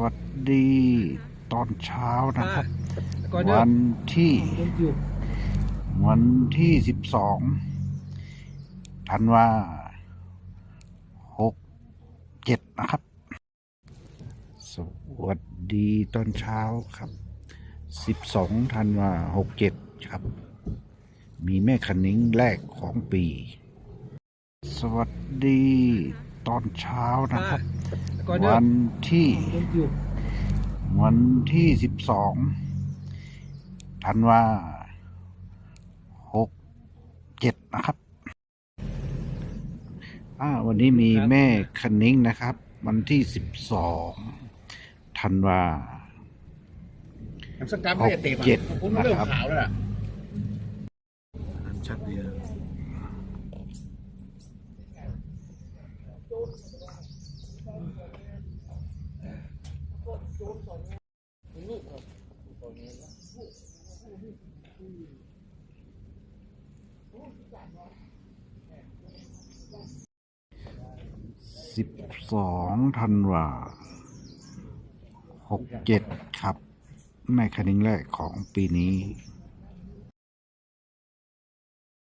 วัสดีตอนเช้านะครับก่อนเด้อวันที่คนอยู่วันที่สิบสองธันวาหกเจ็ดนะครับ สวัสดีตอนเช้าครับสิบสองธันวาหกเจ็ดครับ มีแม่คันนิ้งแรกของปี สวัสดีตอนเช้านะครับก่อนเด้อ วันที่คนอยู่วันที่สิบสองธันวาหกเจ็ดนะครับอ่าวันนี้มีแม่คันนิ้งนะครับ วันที่สิบสองธันวาน้ำสกัดไม่ได้เต็มเจ็ดอะผมเริ่มนะครับขาวแล้วล่ะชัดเดียว สิบสองธันวาหกเจ็ดครับแม่คันนิ้งแรกของปีนี้